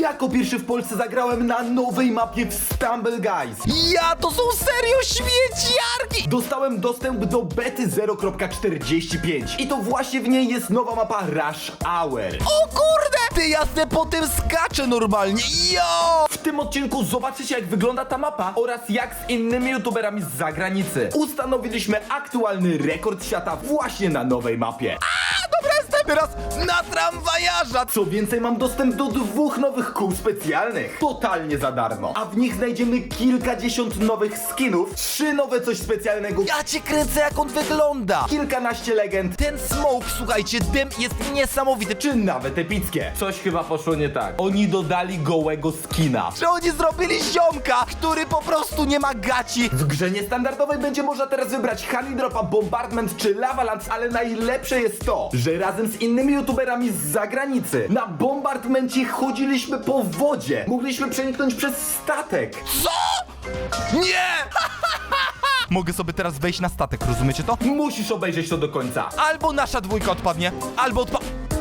Jako pierwszy w Polsce zagrałem na nowej mapie w Stumble Guys. Ja, to są serio śmieciarki! Dostałem dostęp do bety 0.45 i to właśnie w niej jest nowa mapa Rush Hour. O kurde! Ty jasne po tym skaczę normalnie, jo! W tym odcinku zobaczycie jak wygląda ta mapa oraz jak z innymi youtuberami z zagranicy ustanowiliśmy aktualny rekord świata właśnie na nowej mapie. A, teraz na tramwajarza! Co więcej, mam dostęp do dwóch nowych kół specjalnych, totalnie za darmo. A w nich znajdziemy kilkadziesiąt nowych skinów, trzy nowe coś specjalnego, Ja cię kręcę, jak on wygląda! kilkanaście legend, Ten smoke, słuchajcie, dym jest niesamowity. Czy, nawet epickie. Coś chyba poszło nie tak. Oni dodali gołego skina. czy oni zrobili ziomka, który po prostu nie ma gaci? W grze niestandardowej będzie można teraz wybrać Honey Dropa, Bombardment czy Lavalands, ale najlepsze jest to, że razem z innymi youtuberami z zagranicy na Bombardmencie chodziliśmy po wodzie. Mogliśmy przeniknąć przez statek. Co? Nie! Mogę sobie teraz wejść na statek, rozumiecie to? Musisz obejrzeć to do końca. Albo nasza dwójka odpadnie, albo odpa...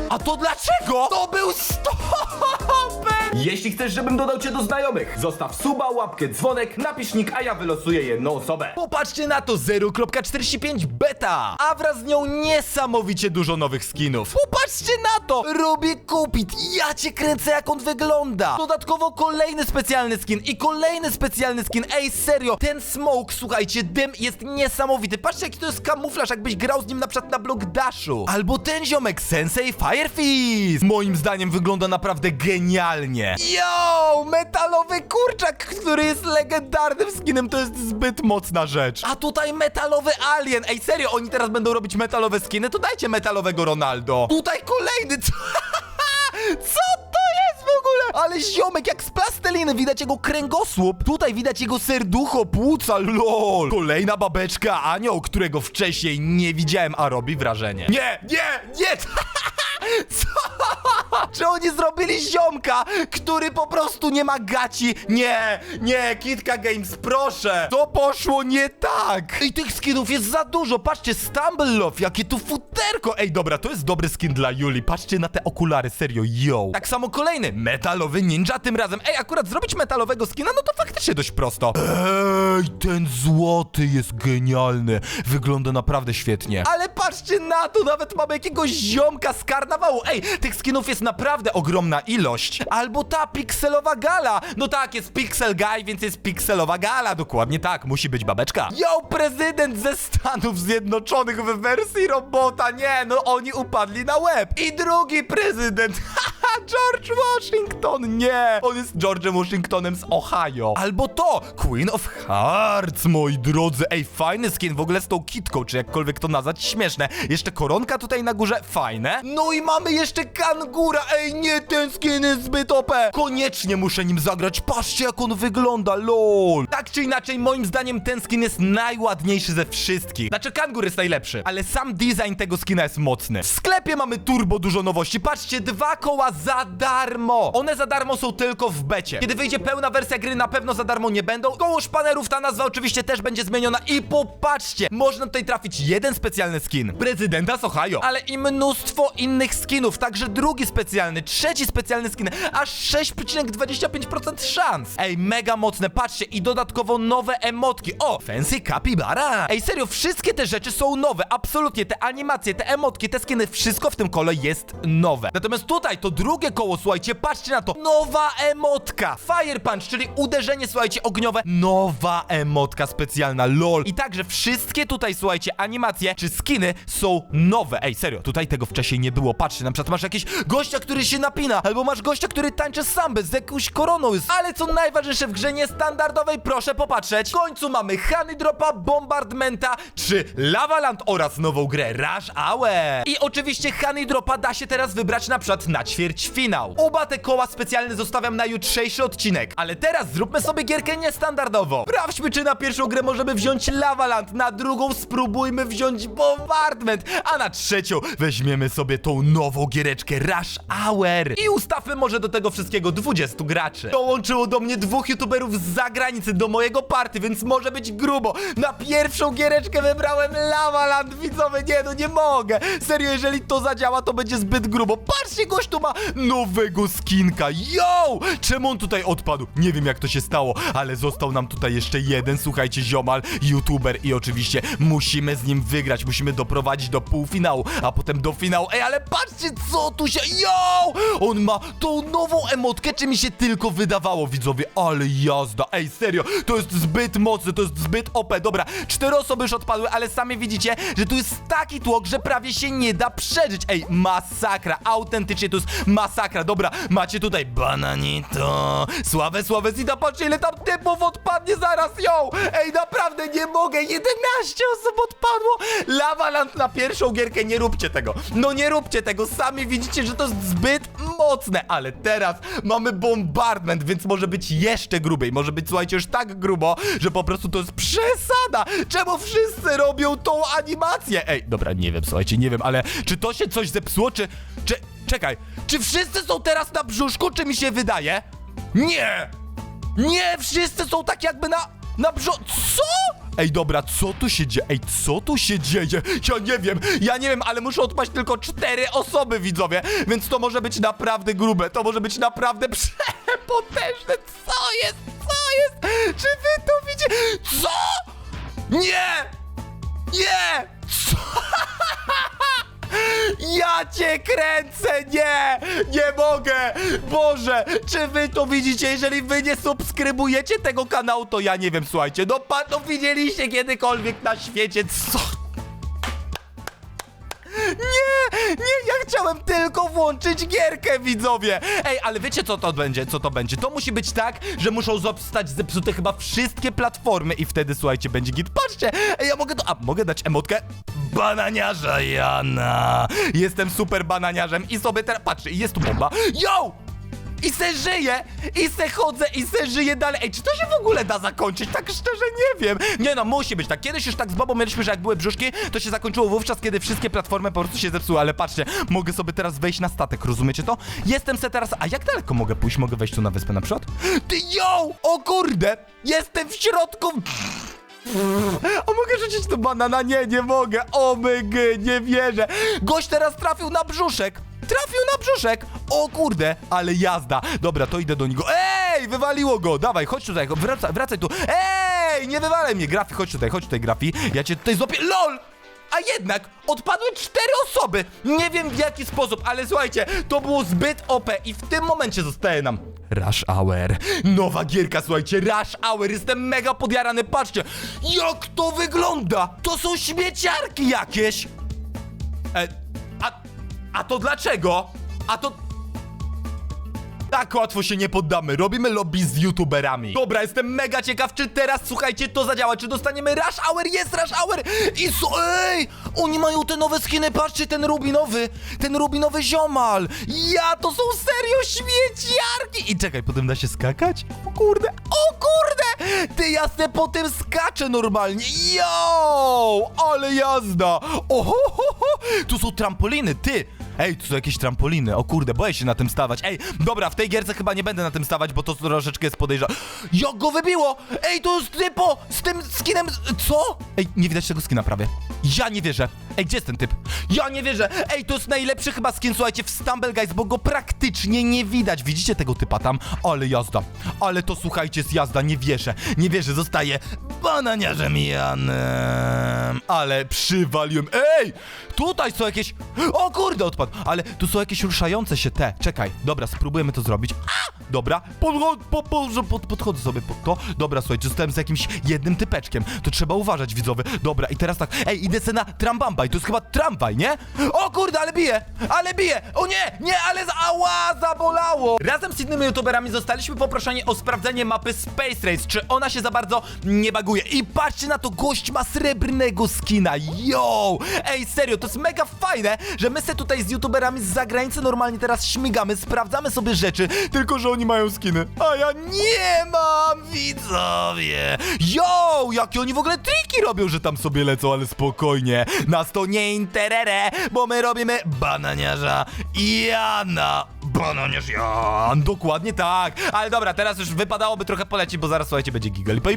A to dlaczego? To był stoper! Jeśli chcesz, żebym dodał cię do znajomych, zostaw suba, łapkę, dzwonek, napisz nick, a ja wylosuję jedną osobę. Popatrzcie na to, 0.45 beta, a wraz z nią niesamowicie dużo nowych skinów. Popatrzcie na to, robię kupit, ja cię kręcę jak on wygląda. Dodatkowo kolejny specjalny skin i kolejny specjalny skin, ej serio, ten smoke, słuchajcie, dym jest niesamowity. Patrzcie jaki to jest kamuflaż, jakbyś grał z nim na przykład na Block Dashu. Albo ten ziomek, Sensei Fire Fist. Moim zdaniem wygląda naprawdę genialnie. Yo, metalowy kurczak, który jest legendarnym skinem, to jest zbyt mocna rzecz. A tutaj metalowy alien. Ej, serio, oni teraz będą robić metalowe skiny? To dajcie metalowego Ronaldo. Tutaj kolejny. Co, Co to jest w ogóle? Ale ziomek jak z plasteliny, widać jego kręgosłup. Tutaj widać jego serducho, płuca, lol. Kolejna babeczka, anioł, którego wcześniej nie widziałem, a robi wrażenie. Nie, nie, nie! Co? Czy oni zrobili ziomka, który po prostu nie ma gaci? Nie, nie, Kitka Games, proszę! To poszło nie tak! Ej, tych skinów jest za dużo, patrzcie, Stumble Love, jakie tu futerko! Ej, dobra, to jest dobry skin dla Juli, patrzcie na te okulary, serio, yo! Tak samo kolejny, metalowy ninja tym razem. Ej, akurat zrobić metalowego skina, no to faktycznie dość prosto. Ej, ten złoty jest genialny, wygląda naprawdę świetnie. Ale patrzcie na to, nawet mamy jakiegoś ziomka z karnawału. Ej, tych skinów jest naprawdę ogromna ilość. Albo ta pikselowa gala. No tak, jest Pixel Guy, więc jest pikselowa gala. Dokładnie tak, musi być babeczka. Yo, prezydent ze Stanów Zjednoczonych w wersji robota. Nie, no oni upadli na łeb. I drugi prezydent. Haha, George Washington. Nie, on jest George'em Washingtonem z Ohio. Albo to, Queen of Hearts, moi drodzy. Ej, fajny skin w ogóle z tą kitką, czy jakkolwiek to nazwać, śmieszne. Jeszcze koronka tutaj na górze, fajne. No i mamy jeszcze kangura. Ej, nie, ten skin jest zbyt OP. Koniecznie muszę nim zagrać. Patrzcie, jak on wygląda, lol. Tak czy inaczej, moim zdaniem ten skin jest najładniejszy ze wszystkich. Znaczy, kangur jest najlepszy, ale sam design tego skina jest mocny. W sklepie mamy turbo dużo nowości. Patrzcie, dwa koła za darmo. One za darmo są tylko w becie. Kiedy wyjdzie pełna wersja gry, na pewno za darmo nie będą. Koło szpanerów ta nazwa oczywiście też będzie zmieniona. I popatrzcie, można tutaj trafić jeden specjalny skin. Prezydenta z Ohio. Ale i mnóstwo innych skinów. Także drugi specjalny, trzeci specjalny skin. Aż 6,25% szans. Ej, mega mocne. Patrzcie, i dodatkowo nowe emotki. O, fancy capybara. Ej, serio, wszystkie te rzeczy są nowe. Absolutnie, te animacje, te emotki, te skiny, wszystko w tym kole jest nowe. Natomiast tutaj to drugie koło, słuchajcie, patrzcie na to. Nowa emotka. Fire Punch, czyli uderzenie, słuchajcie, ogniowe. Nowa emotka specjalna, lol. I także wszystkie tutaj, słuchajcie, animacje czy skiny są nowe. Ej, serio, tutaj tego wcześniej nie było. Patrzcie, na przykład masz jakiś gościa, który się napina, albo masz gościa, który tańczy sambę z jakąś koroną. Ale co najważniejsze w grze niestandardowej, proszę popatrzeć. W końcu mamy Honey Dropa, Bombardmenta czy Lavaland oraz nową grę Rush Hour. I oczywiście Honey Dropa da się teraz wybrać na przykład na ćwierćfinał. Oba te koła specjalne zostawiam na jutrzejszy odcinek, ale teraz zróbmy sobie gierkę niestandardową. Sprawdźmy, czy na pierwszą grę możemy wziąć Lavaland, na drugą spróbujmy wziąć Bombardment, a na trzecią weźmiemy sobie tą nową giereczkę Rush Hour. I ustawmy może do tego wszystkiego 20 graczy. Dołączyło do mnie dwóch youtuberów z zagranicy, do mojego party, więc może być grubo. Na pierwszą giereczkę wybrałem Lavaland, widzowie, nie no, nie mogę. Serio, jeżeli to zadziała, to będzie zbyt grubo. Patrzcie, gość tu ma nowego skinka. Yo! Czemu on tutaj odpadł? Nie wiem, jak to się stało, ale został nam tutaj jeszcze jeden, słuchajcie, ziomal, youtuber i oczywiście musimy z nim wygrać, musimy doprowadzić do półfinału, a potem do finału. Ej, ale patrzcie, co tu się... Yo! On ma tą nową emotkę, czy mi się tylko wydawało, widzowie, ale jazda. Ej, serio, to jest zbyt mocne, to jest zbyt OP. Dobra, cztery osoby już odpadły, ale sami widzicie, że tu jest taki tłok, że prawie się nie da przeżyć. Ej, masakra, autentycznie to jest masakra. Dobra, macie tutaj bananito, sławę, sławę, Zida, patrzcie ile tam typów odpadnie zaraz, yo! Ej, naprawdę nie mogę, 11 osób odpadło. Lavaland na pierwszą gierkę, nie róbcie tego. No nie róbcie tego, sami widzicie, że to jest zbyt mocne, ale teraz mamy bombardment, więc może być jeszcze grubiej. Może być, słuchajcie, już tak grubo, że po prostu to jest przesada. Czemu wszyscy robią tą animację? Ej, dobra, nie wiem, słuchajcie, nie wiem, ale czy to się coś zepsuło, czy... czy czekaj, czy wszyscy są teraz na brzuszku, czy mi się wydaje? Nie! Nie, wszyscy są tak jakby na... na brzo... Co? Ej, dobra, co tu się dzieje? Ej, co tu się dzieje? Ja nie wiem, ja nie wiem, ale muszą odpaść tylko cztery osoby, widzowie, więc to może być naprawdę grube, to może być naprawdę przepotężne. Co jest? Co jest? Czy wy to widzicie? Co? Nie! Nie! Co? Ja cię kręcę! Nie! Nie mogę! Boże! Czy wy to widzicie? Jeżeli wy nie subskrybujecie tego kanału, to ja nie wiem, słuchajcie. No pan to widzieliście kiedykolwiek na świecie. Co? Nie! Nie, ja chciałem tylko włączyć gierkę, widzowie! Ej, ale wiecie co to będzie? Co to będzie? To musi być tak, że muszą zostać zepsute chyba wszystkie platformy i wtedy, słuchajcie, będzie git. Patrzcie! Ej, ja mogę to... A, mogę dać emotkę? Bananiarza Jana! Jestem super bananiarzem i sobie teraz... Patrzcie, jest tu bomba. Yo! I se żyję, i se chodzę, i se żyję dalej. Ej, czy to się w ogóle da zakończyć? Tak szczerze nie wiem. Nie no, musi być tak. Kiedyś już tak z babą mieliśmy, że jak były brzuszki, to się zakończyło wówczas, kiedy wszystkie platformy po prostu się zepsuły. Ale patrzcie, mogę sobie teraz wejść na statek, rozumiecie to? Jestem se teraz... A jak daleko mogę pójść? Mogę wejść tu na wyspę na przykład? Ty, yo! O kurde! Jestem w środku... A mogę rzucić tu banana? Nie, nie mogę. O mygy, nie wierzę. Gość teraz trafił na brzuszek. Trafił na brzuszek! O kurde, ale jazda. Dobra, to idę do niego. Ej, wywaliło go! Dawaj, chodź tutaj, wracaj, wracaj tu. Ej, nie wywalaj mnie, Grafi, chodź tutaj, chodź tutaj, Grafi. Ja cię tutaj złapię. LOL! A jednak odpadły cztery osoby. Nie wiem w jaki sposób, ale słuchajcie, to było zbyt OP i w tym momencie zostaje nam Rush Hour. Nowa gierka, słuchajcie, Rush Hour. Jestem mega podjarany. Patrzcie, jak to wygląda. To są śmieciarki jakieś. E, a, a to dlaczego? A to... Tak łatwo się nie poddamy. Robimy lobby z youtuberami. Dobra, jestem mega ciekaw, czy teraz, słuchajcie, to zadziała. Czy dostaniemy Rush Hour? Jest Rush Hour! I so... Ej! Oni mają te nowe skiny, patrzcie, ten rubinowy, ten rubinowy ziomal. Ja, to są serio śmieciarki! I czekaj, potem da się skakać? O kurde, o kurde! Ty jasne, po tym skaczę normalnie. Yo! Ale jazda! Oho, ho, ho. Tu są trampoliny, ty! Ej, tu są jakieś trampoliny, o kurde, boję się na tym stawać. Ej, dobra, w tej gierce chyba nie będę na tym stawać, bo to troszeczkę jest podejrzane. Jak go wybiło! Ej, to jest typo z tym skinem... Co? Ej, nie widać tego skina prawie. Ja nie wierzę. Ej, gdzie jest ten typ? Ja nie wierzę. Ej, to jest najlepszy chyba skin, słuchajcie, w Stumble Guys, bo go praktycznie nie widać. Widzicie tego typa tam? Ale jazda. Ale to, słuchajcie, jest jazda, nie wierzę. Nie wierzę, zostaje bananiarzem Janem. Ale przywaliłem. Ej! Tutaj są jakieś... O kurde, odpadł. Ale tu są jakieś ruszające się te. Czekaj, dobra, spróbujemy to zrobić. A! Dobra, podcho- podchodzę sobie pod to. Dobra, słuchajcie, zostałem z jakimś jednym typeczkiem. To trzeba uważać, widzowie. Dobra, i teraz tak, ej, idę se na trambamba i to jest chyba tramwaj, nie? O kurde, ale bije! Ale bije! O nie! Nie, ale... za- Ała, zabolało! Razem z innymi youtuberami zostaliśmy poproszeni o sprawdzenie mapy Space Race, czy ona się za bardzo nie baguje. I patrzcie na to, gość ma srebrnego skina, yo! Ej, serio, to jest mega fajne, że my se tutaj z youtuberami z zagranicy normalnie teraz śmigamy, sprawdzamy sobie rzeczy, tylko że oni mają skiny, a ja nie mam, widzowie. Yo, jakie oni w ogóle triki robią, że tam sobie lecą, ale spokojnie. Nas to nie interere, bo my robimy bananiarza Jana. Bananiarz Jan, dokładnie tak. Ale dobra, teraz już wypadałoby trochę polecieć, bo zaraz, słuchajcie, będzie gigalipa.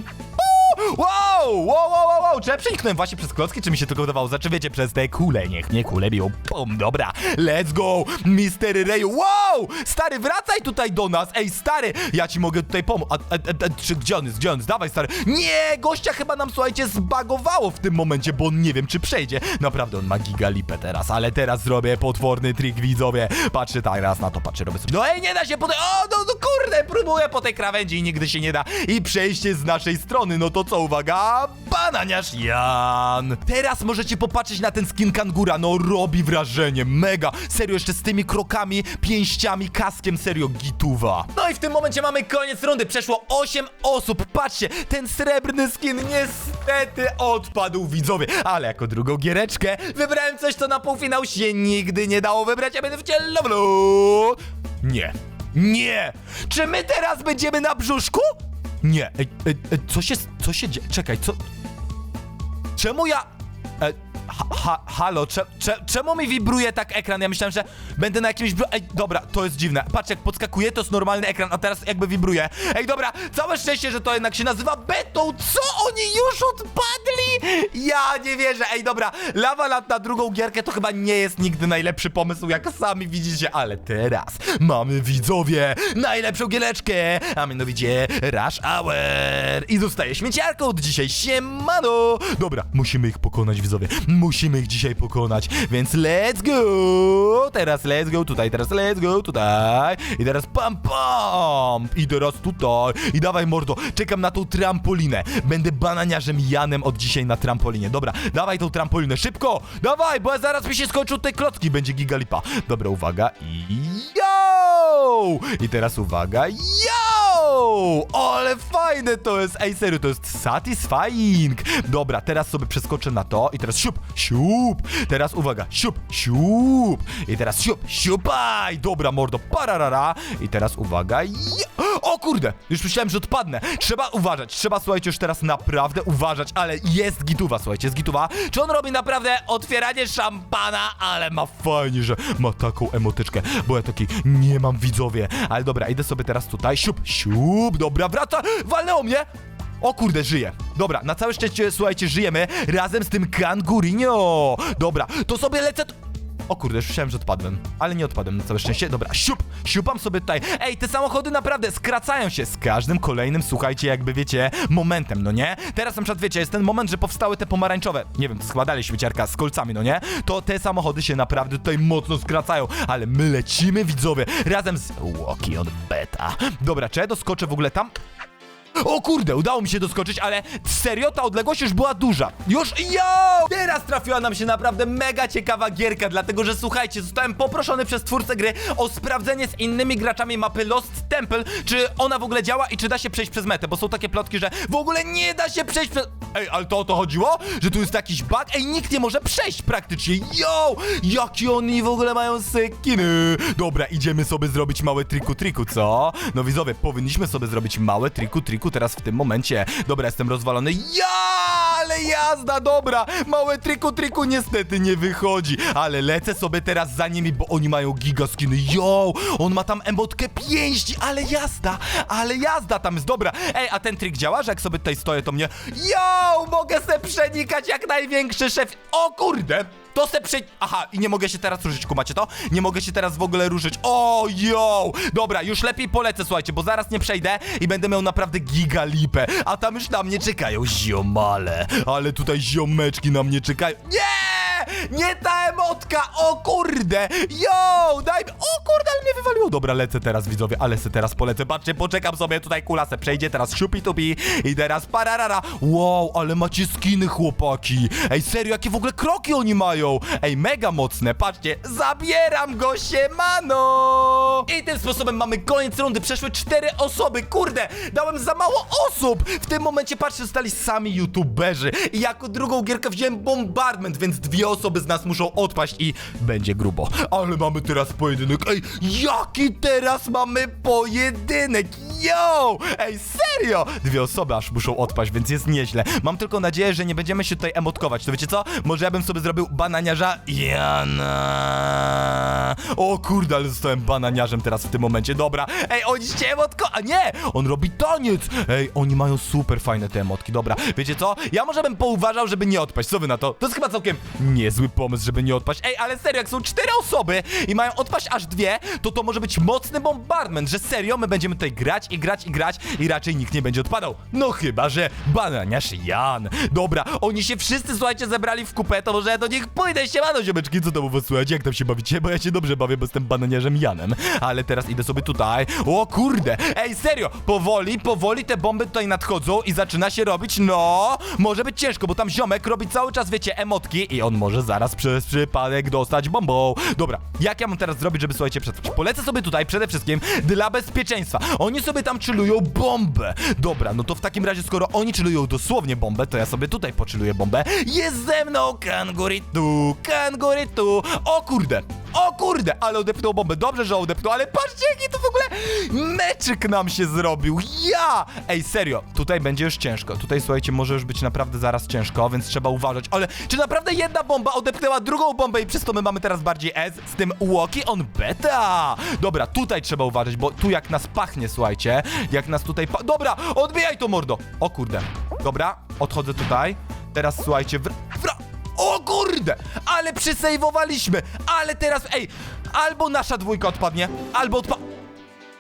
Wow, wow, wow, wow, wow, czy ja przeniknąłem właśnie przez klocki, czy mi się tylko wydawało, znaczy wiecie, przez te kule, niech nie kule biją, pum, dobra, let's go, Mister Reju, wow, stary, wracaj tutaj do nas, ej, stary, ja ci mogę tutaj pomóc, a, a, a, a czy, gdzie on jest, gdzie on jest, dawaj, stary, nie, gościa chyba nam, słuchajcie, zbagowało w tym momencie, bo nie wiem, czy przejdzie, naprawdę, on ma gigalipę teraz, ale teraz zrobię potworny trik, widzowie, patrzcie tak, raz na to, patrzcie, robię sobie, no ej, nie da się po tej, o, no, no kurde, próbuję po tej krawędzi i nigdy się nie da, i przejście z naszej strony, no to co, uwaga, bananiarz Jan. Teraz możecie popatrzeć na ten skin kangura, no robi wrażenie, mega, serio, jeszcze z tymi krokami, pięściami, kaskiem, serio, gituwa. No i w tym momencie mamy koniec rundy, przeszło 8 osób, patrzcie, ten srebrny skin niestety odpadł, widzowie, ale jako drugą giereczkę wybrałem coś, co na półfinał się nigdy nie dało wybrać, ja będę w. Nie. Nie! Czy my teraz będziemy na brzuszku? Nie. Ej, ej, ej, co się, co się dzieje? Czekaj, co... Czemu ja... E, ha, ha, halo, cze, cze, czemu mi wibruje tak ekran? Ja myślałem, że będę na jakimś... Ej, dobra, to jest dziwne. Patrz, jak podskakuje, to jest normalny ekran, a teraz jakby wibruje. Ej, dobra, całe szczęście, że to jednak się nazywa betą. Co? Oni już odpadli? Ja nie wierzę. Ej, dobra, Lava Land na drugą gierkę to chyba nie jest nigdy najlepszy pomysł, jak sami widzicie, ale teraz mamy widzowie najlepszą giereczkę, a mianowicie Rush Hour. I zostaje śmieciarką od dzisiaj, siemano. Dobra, musimy ich pokonać, widzowie. Musimy ich dzisiaj pokonać, więc let's go. Teraz let's go tutaj, teraz let's go tutaj. I teraz pam pam. I teraz tutaj. I dawaj mordo, czekam na tą trampolinę. Będę bananiarzem Janem od dzisiaj na trampolinie. Dobra, dawaj tą trampolinę, szybko. Dawaj, bo zaraz mi się skończą te klocki, będzie gigalipa. Dobra, uwaga i I teraz uwaga, yo! Ale fajne to jest, ej serio, to jest satisfying. Dobra, teraz sobie przeskoczę na to i teraz siup, siup. Teraz uwaga, siup, siup. I teraz siup, siupaj. Dobra, mordo, pararara. I teraz uwaga, yo! O kurde, już myślałem, że odpadnę. Trzeba uważać, trzeba, słuchajcie, już teraz naprawdę uważać, ale jest gituwa, słuchajcie, jest gituwa. Czy on robi naprawdę otwieranie szampana, ale ma fajnie, że ma taką emotyczkę, bo ja taki nie mam widzowie. Ale dobra, idę sobie teraz tutaj, siup, siup, dobra, wraca, walnęło mnie. O kurde, żyję. Dobra, na całe szczęście, słuchajcie, żyjemy razem z tym kangurinio. Dobra, to sobie lecę... O kurde, już myślałem, że odpadłem. Ale nie odpadłem na całe szczęście. Dobra, siup, siupam sobie tutaj. Ej, te samochody naprawdę skracają się z każdym kolejnym, słuchajcie, jakby wiecie, momentem, no nie? Teraz na przykład, wiecie, jest ten moment, że powstały te pomarańczowe, nie wiem, składali śmieciarka z kolcami, no nie? To te samochody się naprawdę tutaj mocno skracają, ale my lecimy, widzowie, razem z Walkie on Beta. Dobra, czy ja doskoczę w ogóle tam? O kurde, udało mi się doskoczyć, ale serio ta odległość już była duża. Już yo! Teraz trafiła nam się naprawdę mega ciekawa gierka, dlatego że słuchajcie, zostałem poproszony przez twórcę gry o sprawdzenie z innymi graczami mapy Lost Temple, czy ona w ogóle działa i czy da się przejść przez metę, bo są takie plotki, że w ogóle nie da się przejść przez... Ej, ale to o to chodziło? Że tu jest jakiś bug? Ej, nikt nie może przejść praktycznie. Yo! Jaki oni w ogóle mają skiny? Dobra, idziemy sobie zrobić małe triku triku, co? No widzowie, powinniśmy sobie zrobić małe triku triku teraz w tym momencie. Dobra, jestem rozwalony. Ja, ale jazda, dobra. Małe triku triku niestety nie wychodzi, ale lecę sobie teraz za nimi, bo oni mają giga skiny. Yo, on ma tam emotkę pięści, ale jazda, ale jazda tam jest dobra. Ej, a ten trik działa, że jak sobie tutaj stoję, to mnie... Yo, mogę se przenikać jak największy szef. O kurde, to se prze... Aha, i nie mogę się teraz ruszyć, kumacie to? Nie mogę się teraz w ogóle ruszyć. O, yo! Dobra, już lepiej polecę, słuchajcie, bo zaraz nie przejdę i będę miał naprawdę giga lipę. A tam już na mnie czekają ziomale. Ale tutaj ziomeczki na mnie czekają. Nie! Nie ta emotka! O kurde! Yo! Daj mi... O kurde, ale mnie wywaliło. Dobra, lecę teraz, widzowie, ale se teraz polecę. Patrzcie, poczekam sobie, tutaj kula se przejdzie, teraz siupi tupi i teraz pararara. Wow, ale macie skiny, chłopaki. Ej, serio, jakie w ogóle kroki oni mają? Ej, mega mocne, patrzcie, zabieram go, siemano! I tym sposobem mamy koniec rundy, przeszły cztery osoby, kurde, dałem za mało osób! W tym momencie, patrzcie, zostali sami youtuberzy i jako drugą gierkę wziąłem bombardment, więc dwie osoby z nas muszą odpaść i będzie grubo. Ale mamy teraz pojedynek. Ej, jaki teraz mamy pojedynek? Yo! Ej, serio! Dwie osoby aż muszą odpaść, więc jest nieźle. Mam tylko nadzieję, że nie będziemy się tutaj emotkować. To wiecie co? Może ja bym sobie zrobił bananiarza Jana. O kurde, ale zostałem bananiarzem teraz w tym momencie. Dobra. Ej, oni się emotko... A nie! On robi taniec! Ej, oni mają super fajne te emotki. Dobra, wiecie co? Ja może bym pouważał, żeby nie odpaść. Co wy na to? To jest chyba całkiem niezły pomysł, żeby nie odpaść. Ej, ale serio, jak są cztery osoby i mają odpaść aż dwie, to to może być mocny bombardment, że serio, my będziemy tutaj grać i grać i grać i raczej nikt nie będzie odpadał. No chyba, że bananiarz Jan. Dobra, oni się wszyscy, słuchajcie, zebrali w kupę, to może do nich pójdę. Siemano, ziomeczki, co tam u was słuchajcie? Jak tam się bawicie? Bo ja się dobrze bawię, bo jestem bananiarzem Janem. Ale teraz idę sobie tutaj. O kurde! Ej, serio! Powoli, powoli te bomby tutaj nadchodzą i zaczyna się robić, no... Może być ciężko, bo tam ziomek robi cały czas, wiecie, emotki i on może zaraz przez przypadek dostać bombą. Dobra, jak ja mam teraz zrobić, żeby, słuchajcie, przetrwać? Polecę sobie tutaj przede wszystkim dla bezpieczeństwa. Oni sobie tam chillują bombę. Dobra, no to w takim razie, skoro oni chillują dosłownie bombę, to ja sobie tutaj pocziluję bombę. Jest ze mną kanguritu, kanguritu. O kurde, o kurde, ale odepnął bombę. Dobrze, że odepnął, ale patrzcie, jaki to w ogóle meczyk nam się zrobił. Ja! Ej, serio, tutaj będzie już ciężko. Tutaj, słuchajcie, może już być naprawdę zaraz ciężko, więc trzeba uważać. Ale czy naprawdę jedna bomba odepnęła drugą bombę i przez to my mamy teraz bardziej S z tym Łoki on beta? Dobra, tutaj trzeba uważać, bo tu jak nas pachnie, słuchajcie, jak nas tutaj pa... Dobra, odbijaj to, mordo! O kurde. Dobra, odchodzę tutaj. Teraz, słuchajcie, wr... O kurde! Ale przysejwowaliśmy! Ale teraz, ej! Albo nasza dwójka odpadnie, albo odpa...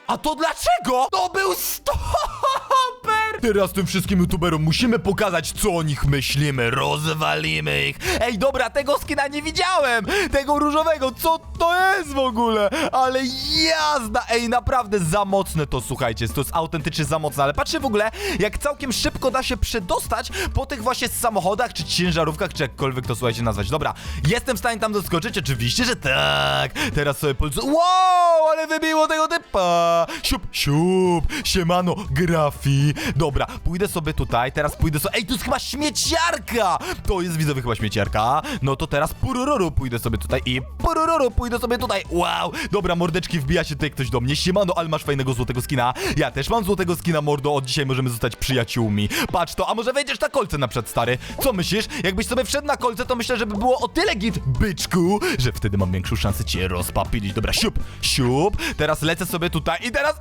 A to dlaczego? To był stoper! Teraz tym wszystkim youtuberom musimy pokazać, co o nich myślimy. Rozwalimy ich. Ej, dobra, tego skina nie widziałem! Tego różowego, co to jest w ogóle? Ale jazda! Ej, naprawdę za mocne to, słuchajcie. To jest autentycznie za mocne, ale patrzcie w ogóle, jak całkiem szybko da się przedostać po tych właśnie samochodach, czy ciężarówkach, czy jakkolwiek to, słuchajcie, nazwać. Dobra, jestem w stanie tam doskoczyć? Oczywiście, że tak! Teraz sobie polecę... Wow, ale wybiło tego typa! Siup, siup! Siemano, grafi! Dobra, pójdę sobie tutaj, teraz pójdę sobie... Ej, tu jest chyba śmieciarka! To jest, widzowie, chyba śmieciarka. No to teraz purururu pójdę sobie tutaj i purururu pójdę sobie tutaj. Wow! Dobra, mordeczki, wbija się tutaj ktoś do mnie. Siemano, ale masz fajnego złotego skina. Ja też mam złotego skina, mordo. Od dzisiaj możemy zostać przyjaciółmi. Patrz to, a może wejdziesz na kolce na przykład, stary? Co myślisz? Jakbyś sobie wszedł na kolce, to myślę, że by było o tyle git, byczku, że wtedy mam większą szansę cię rozpapilić. Dobra, siup, siup. Teraz lecę sobie tutaj i teraz...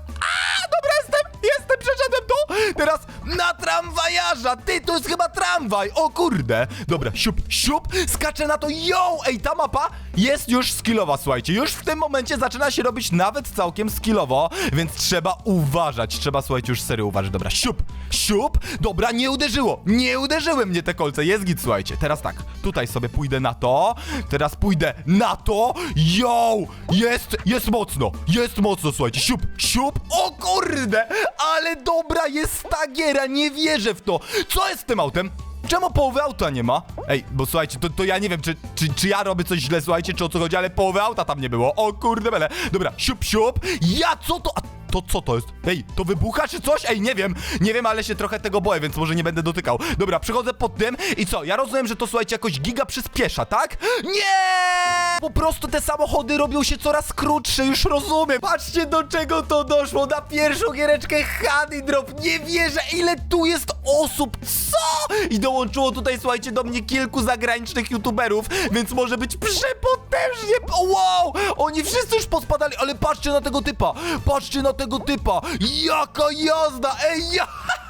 Teraz na tramwajarza. Ty, to jest chyba tramwaj. O kurde. Dobra, siup, siup. Skaczę na to. Yo, ej, ta mapa jest już skillowa, słuchajcie. Już w tym momencie zaczyna się robić nawet całkiem skillowo, więc trzeba uważać. Trzeba, słuchajcie, już serio uważać. Dobra, siup, siup. Dobra, nie uderzyło. Nie uderzyły mnie te kolce. Jest git, słuchajcie. Teraz tak, tutaj sobie pójdę na to. Teraz pójdę na to. Yo, jest, jest mocno. Jest mocno, słuchajcie. Siup, siup. O kurde, ale dobra jest ta giera. Nie wierzę w to. Co jest z tym autem? Czemu połowy auta nie ma? Ej, bo słuchajcie, to, to ja nie wiem, czy, czy, czy ja robię coś źle, słuchajcie, czy o co chodzi, ale połowy auta tam nie było. O kurde bele. Dobra, siup, siup. Ja, co to? A to co to jest? Ej, to wybucha czy coś? Ej, nie wiem. Nie wiem, ale się trochę tego boję, więc może nie będę dotykał. Dobra, przychodzę pod tym i co? Ja rozumiem, że to, słuchajcie, jakoś giga przyspiesza, tak? Nie! Po prostu te samochody robią się coraz krótsze, już rozumiem. Patrzcie, do czego to doszło. Na pierwszą giereczkę Honey Drop. Nie wierzę, ile tu jest osób. Co? I dołączyło tutaj, słuchajcie, do mnie kilku zagranicznych youtuberów, więc może być przepotężnie. Wow! Oni wszyscy już pospadali, ale patrzcie na tego typa. Patrzcie na tego typa. Jaka jazda! Ej, ja...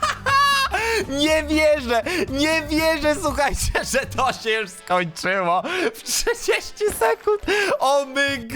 Nie wierzę, nie wierzę, słuchajcie, że to się już skończyło w 30 sekund. O myg!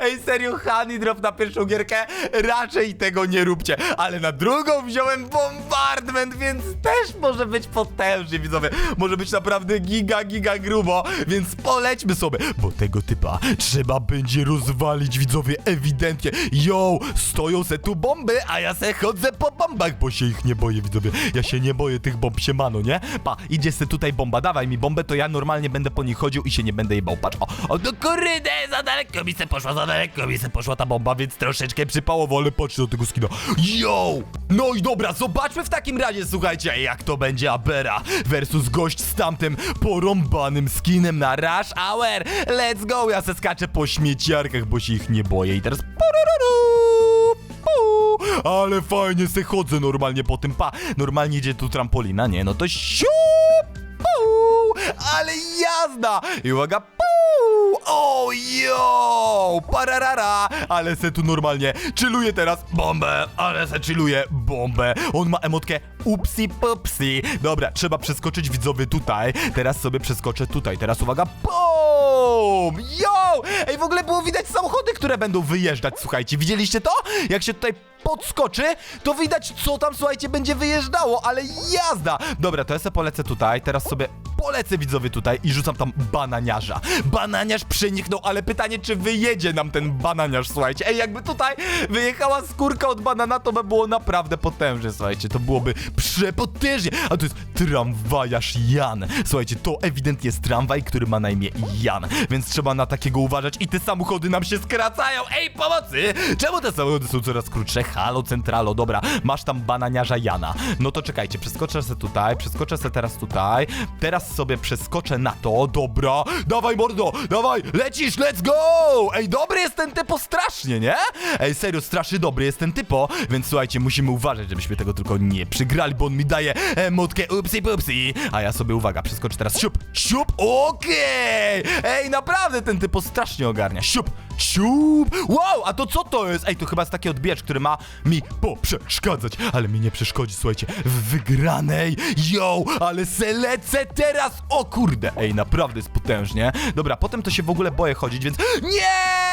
Ej, serio, Honey Drop na pierwszą gierkę? Raczej tego nie róbcie, ale na drugą wziąłem bombardment, więc też może być potężnie, widzowie. Może być naprawdę giga, giga grubo, więc polećmy sobie, bo tego typa trzeba będzie rozwalić, widzowie, ewidentnie. Yo, stoją se tu bomby, a ja se chodzę po bombach, bo się ich nie boję, widzowie. Ja się nie nie boję tych bomb, siemano, nie? Pa, idzie se tutaj bomba, dawaj mi bombę, to ja normalnie będę po niej chodził i się nie będę jebał, patrz, o, o, do kurde, za daleko mi se poszła, za daleko mi se poszła ta bomba, więc troszeczkę przypałowo, ale patrz do tego skina, yo! No i dobra, zobaczmy w takim razie, słuchajcie, jak to będzie Abera versus gość z tamtym porąbanym skinem na Rush Hour, let's go, ja se skaczę po śmieciarkach, bo się ich nie boję. I teraz... Ale fajnie se chodzę normalnie po tym, pa, normalnie idzie tu trampolina, nie, no to pu, ale jazda, i uwaga, o, yo, pararara, ale se tu normalnie chilluję teraz. Bombę, ale se chilluję bombę, on ma emotkę upsi popsi, dobra, trzeba przeskoczyć widzowie tutaj, teraz sobie przeskoczę tutaj, teraz uwaga, BOOM! Yo! Ej, w ogóle było widać samochody, które będą wyjeżdżać, słuchajcie, widzieliście to? Jak się tutaj podskoczy, to widać, co tam, słuchajcie, będzie wyjeżdżało, ale jazda! Dobra, to ja sobie polecę tutaj, teraz sobie polecę widzowie tutaj i rzucam tam bananiarza. Bananiarz przeniknął, ale pytanie, czy wyjedzie nam ten bananiarz, słuchajcie. Ej, jakby tutaj wyjechała skórka od banana, to by było naprawdę potężne, słuchajcie, to byłoby przepotężnie. A to jest tramwajarz Jan. Słuchajcie, to ewidentnie jest tramwaj, który ma na imię Jan, więc trzeba na takiego uważać i te samochody nam się skracają. Ej, pomocy! Czemu te samochody są coraz krótsze? Halo, centralo, dobra, masz tam bananiarza Jana. No to czekajcie, przeskoczę se tutaj, przeskoczę se teraz tutaj, teraz sobie przeskoczę na to, dobra, dawaj mordo, dawaj, lecisz, let's go! Ej, dobry jest ten typo strasznie, nie? Ej, serio, strasznie dobry jest ten typo, więc słuchajcie, musimy uważać, żebyśmy tego tylko nie przygrali, bo on mi daje emotkę upsi pupsi, a ja sobie, uwaga, przeskoczę teraz, siup, siup, okej! Ej, naprawdę ten typo strasznie ogarnia, siup, siup, wow, a to co to jest? Ej, to chyba jest taki odbierz, który ma mi poprzeszkadzać, ale mi nie przeszkodzi, słuchajcie, w wygranej, yo, ale se lecę teraz, o kurde, ej, naprawdę jest potężnie, dobra, potem to się w ogóle boję chodzić, więc nie!